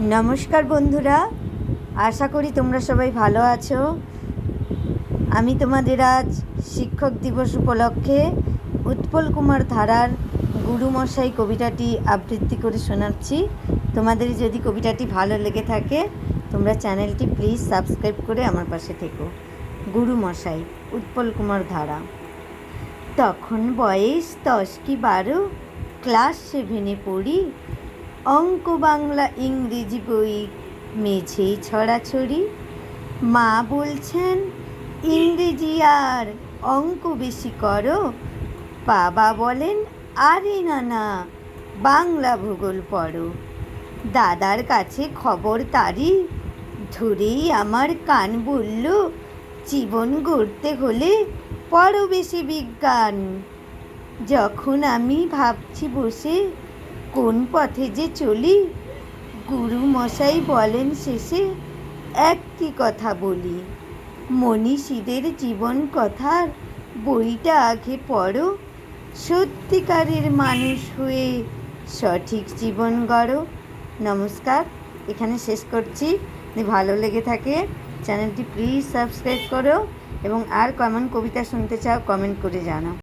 নমস্কার বন্ধুরা, আশা করি তোমরা সবাই ভালো আছো। আমি তোমাদের আজ শিক্ষক দিবস উপলক্ষে উৎপল কুমার ধারার গুরুমশাই কবিতাটি আবৃত্তি করে শোনাচ্ছি। তোমাদের যদি কবিতাটি ভালো লেগে থাকে, তোমরা চ্যানেলটি প্লিজ সাবস্ক্রাইব করে আমার পাশে থেকো। গুরুমশাই, উৎপল কুমার ধারা। তখন বয়স দশ কি বারো, ক্লাস সেভেনে পড়ি। অঙ্ক বাংলা ইংরেজি বই মেঝেই ছড়াছড়ি। মা বলছেন, ইংরেজি আর অঙ্ক বেশি করো। বাবা বলেন, আরে না না, বাংলা ভূগোল পড়ো। দাদার কাছে খবর তারি ধরেই আমার কান বলল, জীবন গড়তে হলে পড়ো বেশি বিজ্ঞান। যখন আমি ভাবছি বসে কোন পথে যে চলি? গুরু মশাই বলেন শেষে একটি কথা বলি। মনীষীদের জীবন কথার বইটা আগে পড়ো। সত্যিকারের মানুষ হয়ে সঠিক জীবন গড়ো। নমস্কার, এখানে শেষ করছি। ভালো লেগে থাকে, চ্যানেলটি প্লিজ সাবস্ক্রাইব করো এবং আর কেমন কবিতা শুনতে চাও, কমেন্ট করে জানাও।